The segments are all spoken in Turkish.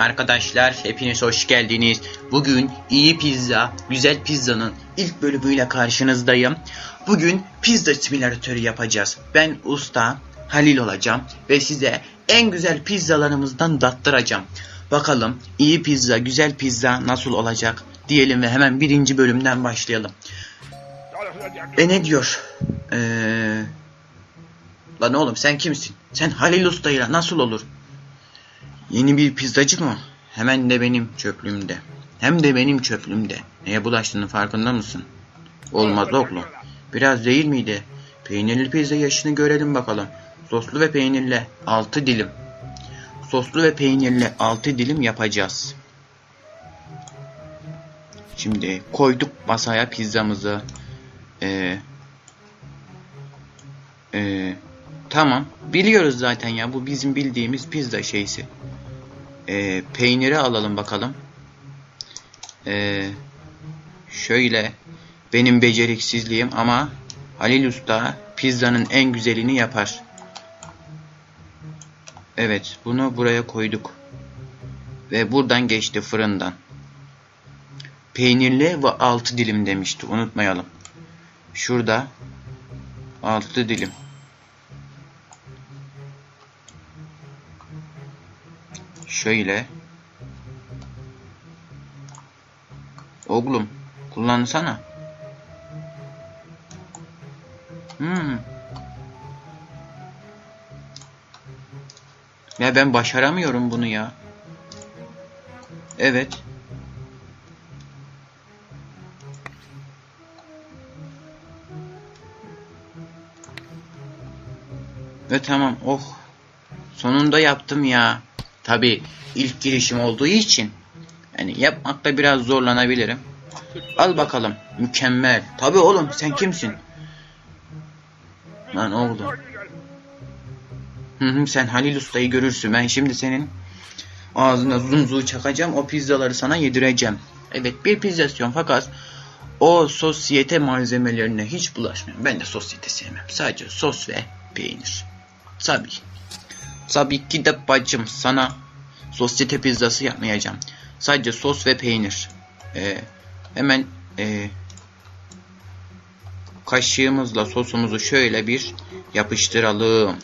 Arkadaşlar hepiniz hoş geldiniz. Bugün iyi pizza, güzel pizzanın ilk bölümüyle karşınızdayım. Bugün pizza simülatörü yapacağız. Ben usta Halil olacağım ve size en güzel pizzalarımızdan tattıracağım. Bakalım iyi pizza, güzel pizza nasıl olacak diyelim ve hemen birinci bölümden başlayalım. E ne diyor? Eee... Lan oğlum sen kimsin? Sen Halil Usta'yla nasıl olur? Yeni bir pizzacı mı? Hemen de benim çöplüğümde. Hem de benim çöplüğümde. Neye bulaştığının farkında mısın? Olmaz oğlum. Biraz değil miydi? Peynirli pizza yaşını görelim bakalım. Soslu ve peynirli 6 dilim. Soslu ve peynirli 6 dilim yapacağız. Şimdi koyduk masaya pizzamızı. Ee, ee, tamam. Biliyoruz zaten ya. Bu bizim bildiğimiz pizza şeysi. Ee, peyniri alalım bakalım. Ee, şöyle. Benim beceriksizliğim ama Halil Usta pizzanın en güzelini yapar. Evet. Bunu buraya koyduk. Ve buradan geçti fırından. Peynirli ve 6 dilim demişti. Unutmayalım. Şurada 6 dilim. Şöyle. Oğlum kullansana. Hmm. Ya ben başaramıyorum bunu ya. Evet. Ve tamam. Oh. Sonunda yaptım ya. Tabi ilk girişim olduğu için yani yapmakta biraz zorlanabilirim. Al bakalım. Mükemmel. Tabi oğlum sen kimsin? Lan oğlum. Hı hı sen Halil Usta'yı görürsün. Ben şimdi senin ağzına zumzuğu çakacağım. O pizzaları sana yedireceğim. Evet bir pizza istiyorum fakat o sosyete malzemelerine hiç bulaşmıyorum. Ben de sosyete sevmem. Sadece sos ve peynir. Tabii. Tabii ki de bacım sana sosyete pizzası yapmayacağım. Sadece sos ve peynir. Ee, hemen e, kaşığımızla sosumuzu şöyle bir yapıştıralım.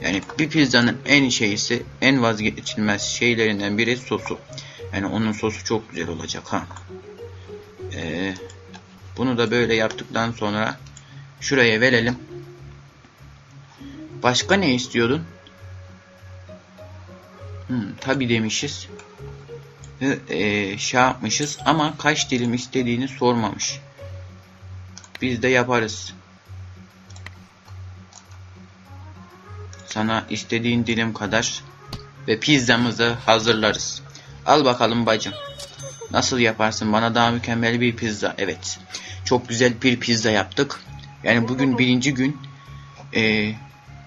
Yani bir pizzanın en şeysi, en vazgeçilmez şeylerinden biri sosu. Yani onun sosu çok güzel olacak ha. Ee, bunu da böyle yaptıktan sonra şuraya verelim. Başka ne istiyordun? Hmm, tabi demişiz. Ee, şey yapmışız ama kaç dilim istediğini sormamış. Biz de yaparız. Sana istediğin dilim kadar ve pizzamızı hazırlarız. Al bakalım bacım. Nasıl yaparsın? Bana daha mükemmel bir pizza. Evet. Çok güzel bir pizza yaptık. Yani bugün birinci gün. Ee,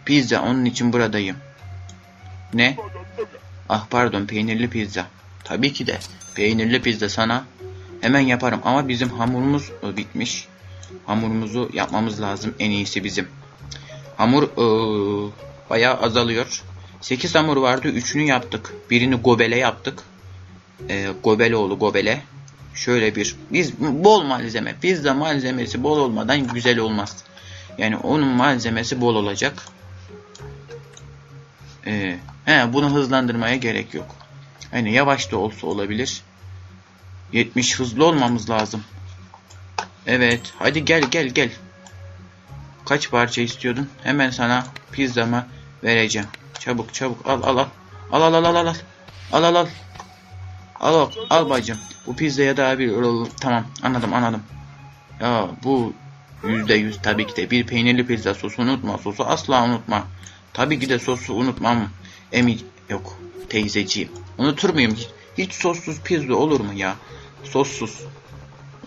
pizza onun için buradayım. Ne? Ah pardon peynirli pizza. Tabii ki de peynirli pizza sana hemen yaparım ama bizim hamurumuz bitmiş. Hamurumuzu yapmamız lazım en iyisi bizim. Hamur ee, bayağı azalıyor. 8 hamur vardı 3'ünü yaptık. Birini gobele yaptık. E, Gobeloğlu gobele. Şöyle bir biz bol malzeme pizza malzemesi bol olmadan güzel olmaz. Yani onun malzemesi bol olacak. Ee, he, bunu hızlandırmaya gerek yok. Hani yavaş da olsa olabilir. 70 hızlı olmamız lazım. Evet. Hadi gel gel gel. Kaç parça istiyordun? Hemen sana pizzamı vereceğim. Çabuk çabuk al al al. Al al al al al. Al al al. Al al, al bacım. Bu pizzaya daha bir tamam anladım anladım. Ya bu yüzde yüz tabii ki de bir peynirli pizza sosu unutma sosu asla unutma. Tabii ki de sosu unutmam. Emi yok teyzeciğim. Unutur muyum hiç? Hiç sossuz pizza olur mu ya? Sossuz.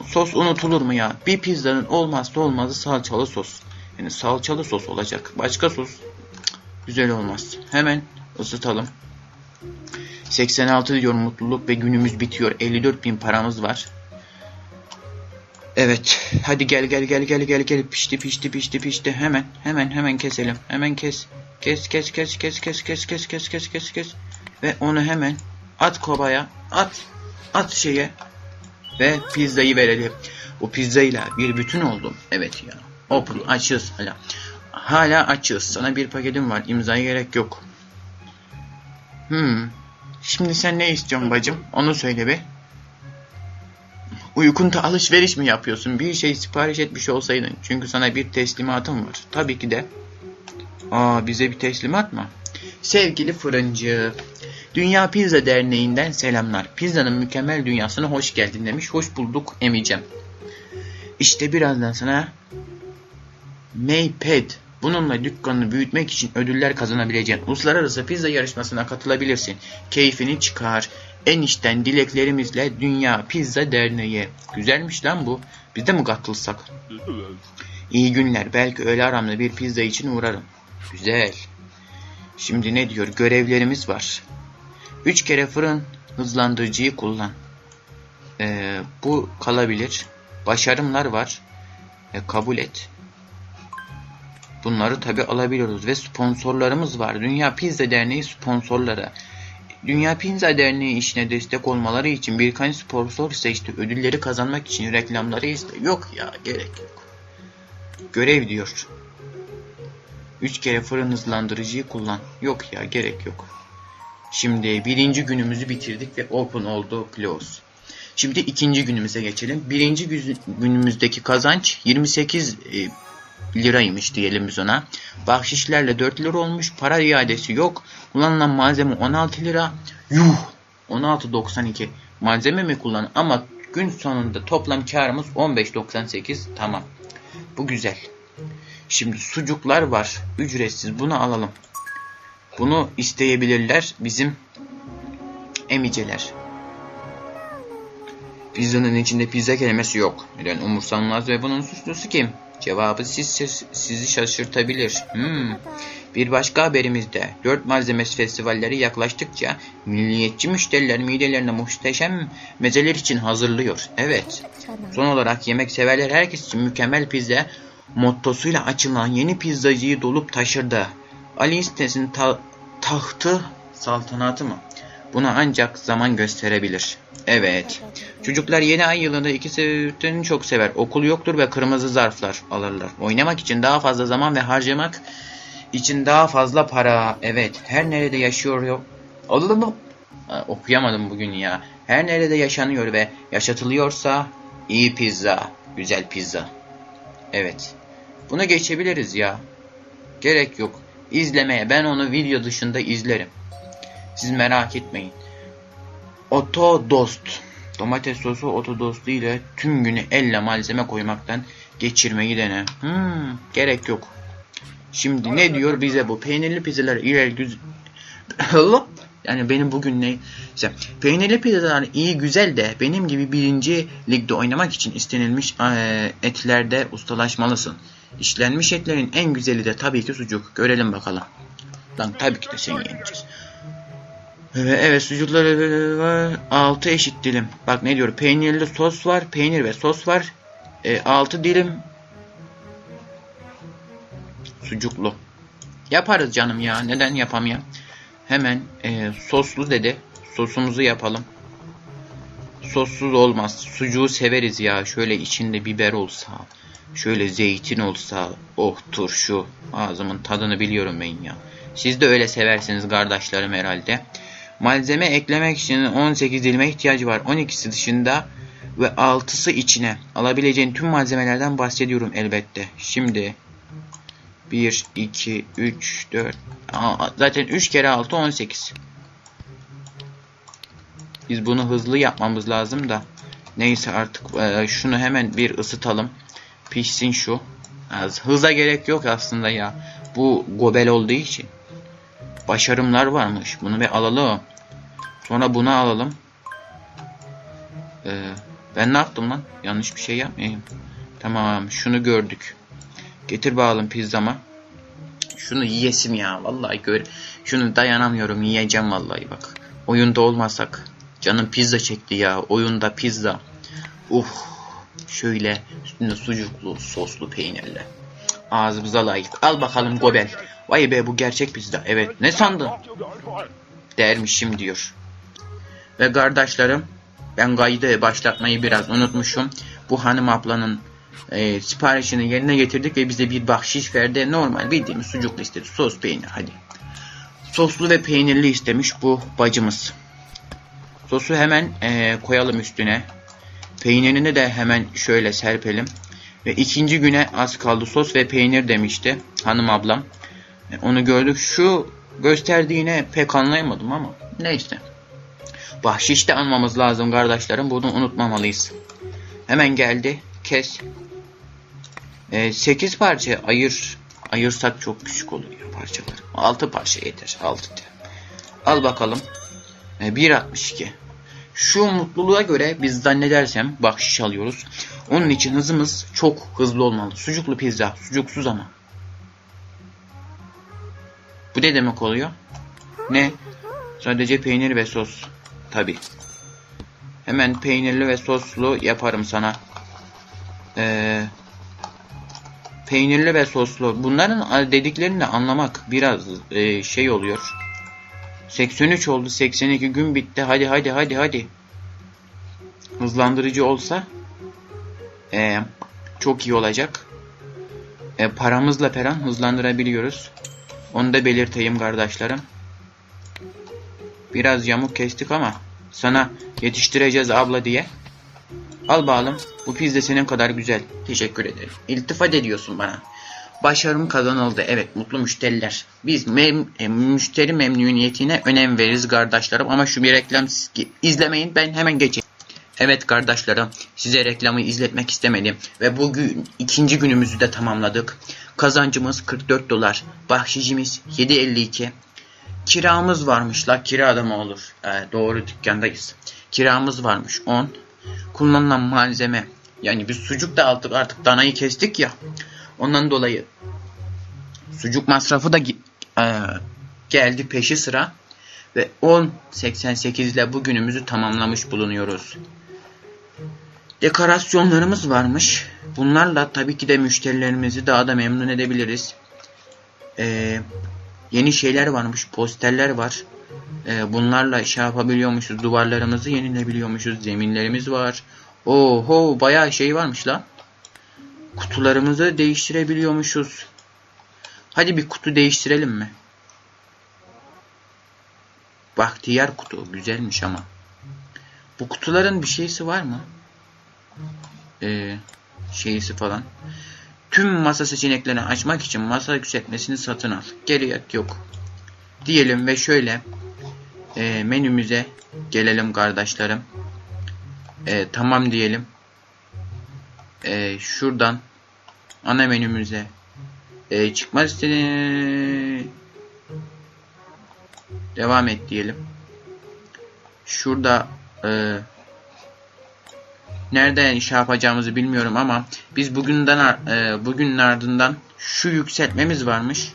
Sos unutulur mu ya? Bir pizzanın olmazsa olmazı salçalı sos. Yani salçalı sos olacak. Başka sos güzel olmaz. Hemen ısıtalım. 86 diyor mutluluk ve günümüz bitiyor. 54 bin paramız var. Evet. Hadi gel gel gel gel gel gel. Pişti pişti pişti pişti. Hemen hemen hemen keselim. Hemen kes. Kes kes kes kes kes kes kes kes kes kes kes. Ve onu hemen At kovaya. At. At şeye. Ve pizzayı verelim. Bu pizzayla bir bütün oldum. Evet ya. Open açız hala. Hala açız. Sana bir paketim var. İmzaya gerek yok. Hmm. Şimdi sen ne istiyorsun bacım? Onu söyle be. Uykunda alışveriş mi yapıyorsun? Bir şey sipariş etmiş olsaydın. Çünkü sana bir teslimatım var. Tabii ki de. Aa bize bir teslimat mı? Sevgili fırıncı. Dünya Pizza Derneği'nden selamlar. Pizzanın mükemmel dünyasına hoş geldin demiş. Hoş bulduk emicem. İşte birazdan sana Maypad. Bununla dükkanını büyütmek için ödüller kazanabileceğin uluslararası pizza yarışmasına katılabilirsin. Keyfini çıkar. En içten dileklerimizle Dünya Pizza Derneği. Güzelmiş lan bu. Biz de mi katılsak? İyi günler. Belki öğle aramda bir pizza için uğrarım. Güzel. Şimdi ne diyor? Görevlerimiz var. Üç kere fırın hızlandırıcıyı kullan. Ee, bu kalabilir. Başarımlar var. E, kabul et. Bunları tabi alabiliyoruz ve sponsorlarımız var. Dünya Pizza Derneği sponsorları. Dünya Pizza Derneği işine destek olmaları için birkaç sponsor seçti. Ödülleri kazanmak için reklamları iste. Yok ya gerek yok. Görev diyor. Üç kere fırın hızlandırıcıyı kullan. Yok ya gerek yok. Şimdi birinci günümüzü bitirdik ve open oldu close. Şimdi ikinci günümüze geçelim. Birinci günümüzdeki kazanç 28 e, liraymış diyelim biz ona. Bahşişlerle 4 lira olmuş. Para iadesi yok. Kullanılan malzeme 16 lira. Yuh! 16.92 malzeme mi kullan ama gün sonunda toplam karımız 15.98 tamam. Bu güzel. Şimdi sucuklar var. Ücretsiz. Bunu alalım. Bunu isteyebilirler bizim emiceler. Pizzanın içinde pizza kelimesi yok. Neden umursanmaz ve bunun suçlusu kim? Cevabı siz, siz- sizi şaşırtabilir. Hmm. Bir başka haberimizde 4 malzemesi festivalleri yaklaştıkça milliyetçi müşteriler midelerine muhteşem mezeler için hazırlıyor. Evet. Son olarak yemek severler herkes için mükemmel pizza mottosuyla açılan yeni pizzacıyı dolup taşırdı. Ali sitesinin ta- tahtı saltanatı mı? Bunu ancak zaman gösterebilir. Evet. Çocuklar yeni ay yılında ikisini çok sever. Okul yoktur ve kırmızı zarflar alırlar. Oynamak için daha fazla zaman ve harcamak için daha fazla para. Evet. Her nerede yaşıyor yok. Okuyamadım bugün ya. Her nerede yaşanıyor ve yaşatılıyorsa iyi pizza, güzel pizza. Evet. Bunu geçebiliriz ya. Gerek yok. İzlemeye ben onu video dışında izlerim. Siz merak etmeyin. Oto dost. Domates sosu oto dostu ile tüm günü elle malzeme koymaktan geçirmeyi dene. Hmm, gerek yok. Şimdi ne diyor bize bu? Peynirli pizzalar ileri güz... yani benim bugün ne? İşte peynirli pizzalar iyi güzel de benim gibi birinci ligde oynamak için istenilmiş eee, etlerde ustalaşmalısın. İşlenmiş etlerin en güzeli de tabii ki sucuk. Görelim bakalım. Lan tabii ki de seni yeneceğiz. Evet, evet sucukları var. 6 eşit dilim. Bak ne diyor? Peynirli sos var. Peynir ve sos var. 6 dilim sucuklu. Yaparız canım ya. Neden yapamayam? Hemen e, soslu dedi. Sosumuzu yapalım. Sossuz olmaz. Sucuğu severiz ya. Şöyle içinde biber olsa. Şöyle zeytin olsa. Oh turşu. Ağzımın tadını biliyorum ben ya. Siz de öyle seversiniz kardeşlerim herhalde. Malzeme eklemek için 18 dilime ihtiyacı var. 12'si dışında ve 6'sı içine. Alabileceğin tüm malzemelerden bahsediyorum elbette. Şimdi 1, 2, 3, 4. Aa, zaten 3 kere 6 18. Biz bunu hızlı yapmamız lazım da. Neyse artık e, şunu hemen bir ısıtalım. Pişsin şu. Az hıza gerek yok aslında ya. Bu gobel olduğu için. Başarımlar varmış. Bunu bir alalım. Sonra bunu alalım. Ee, ben ne yaptım lan? Yanlış bir şey yapmayayım. Tamam şunu gördük. Getir bakalım pizzama. Şunu yiyesim ya. Vallahi gör. Şunu dayanamıyorum. Yiyeceğim vallahi bak. Oyunda olmasak. Canım pizza çekti ya. Oyunda pizza. Uh. Şöyle üstünde sucuklu, soslu peynirli. Ağzımıza layık. Al bakalım gobel. Vay be bu gerçek pizza. Evet. Ne sandın? Dermişim diyor. Ve kardeşlerim ben kaydı başlatmayı biraz unutmuşum. Bu hanım ablanın e, siparişini yerine getirdik ve bize bir bahşiş verdi. Normal bildiğimiz sucuklu istedi. Sos peynir hadi. Soslu ve peynirli istemiş bu bacımız. Sosu hemen e, koyalım üstüne. Peynirini de hemen şöyle serpelim. Ve ikinci güne az kaldı sos ve peynir demişti hanım ablam. E, onu gördük. Şu gösterdiğine pek anlayamadım ama neyse. Bahşiş de almamız lazım kardeşlerim. Bunu unutmamalıyız. Hemen geldi. Kes. E, 8 parça ayır. Ayırsak çok küçük olur ya parçalar. 6 parça yeter. 6 de. Al bakalım. E, 1.62. Şu mutluluğa göre biz zannedersem bahşiş alıyoruz. Onun için hızımız çok hızlı olmalı. Sucuklu pizza. Sucuksuz ama. Bu ne demek oluyor? Ne? Sadece peynir ve sos. Tabi. Hemen peynirli ve soslu yaparım sana. Ee, peynirli ve soslu. Bunların dediklerini anlamak biraz e, şey oluyor. 83 oldu. 82 gün bitti. Hadi hadi hadi hadi. Hızlandırıcı olsa e, çok iyi olacak. E, paramızla falan hızlandırabiliyoruz. Onu da belirteyim kardeşlerim. Biraz yamuk kestik ama sana yetiştireceğiz abla diye. Al bakalım. Bu pizza senin kadar güzel. Teşekkür ederim. İltifat ediyorsun bana. Başarım kazanıldı. Evet mutlu müşteriler. Biz mem e, müşteri memnuniyetine önem veririz kardeşlerim. Ama şu bir reklam izlemeyin. Ben hemen geçeyim. Evet kardeşlerim size reklamı izletmek istemedim. Ve bugün ikinci günümüzü de tamamladık. Kazancımız 44 dolar. Bahşişimiz 7.52. Kiramız varmış la kira da mı olur? Ee, doğru dükkandayız. Kiramız varmış 10. Kullanılan malzeme yani biz sucuk da aldık artık danayı kestik ya. Ondan dolayı sucuk masrafı da e, geldi peşi sıra. Ve 10.88 ile bugünümüzü tamamlamış bulunuyoruz. Dekorasyonlarımız varmış. Bunlarla tabii ki de müşterilerimizi daha da memnun edebiliriz. Ee, yeni şeyler varmış. Posterler var. Ee, bunlarla şey yapabiliyormuşuz. Duvarlarımızı yenilebiliyormuşuz. Zeminlerimiz var. Oho bayağı şey varmış la. Kutularımızı değiştirebiliyormuşuz. Hadi bir kutu değiştirelim mi? Bahtiyar kutu. Güzelmiş ama. Bu kutuların bir şeysi var mı? Ee, şeysi falan. Tüm masa seçeneklerini açmak için masa yükseltmesini satın al. Gerek yok. Diyelim ve şöyle e, menümüze gelelim kardeşlerim. E, tamam diyelim. E, şuradan ana menümüze e, çıkmak istediğini devam et diyelim. Şurada e, nereden iş yapacağımızı bilmiyorum ama biz bugünden e, bugünün ardından şu yükseltmemiz varmış.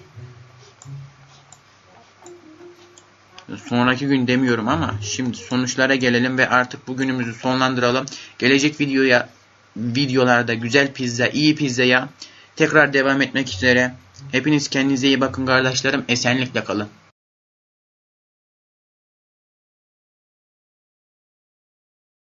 Sonraki gün demiyorum ama şimdi sonuçlara gelelim ve artık bugünümüzü sonlandıralım. Gelecek videoya videolarda güzel pizza, iyi pizzaya tekrar devam etmek üzere. Hepiniz kendinize iyi bakın kardeşlerim. Esenlikle kalın.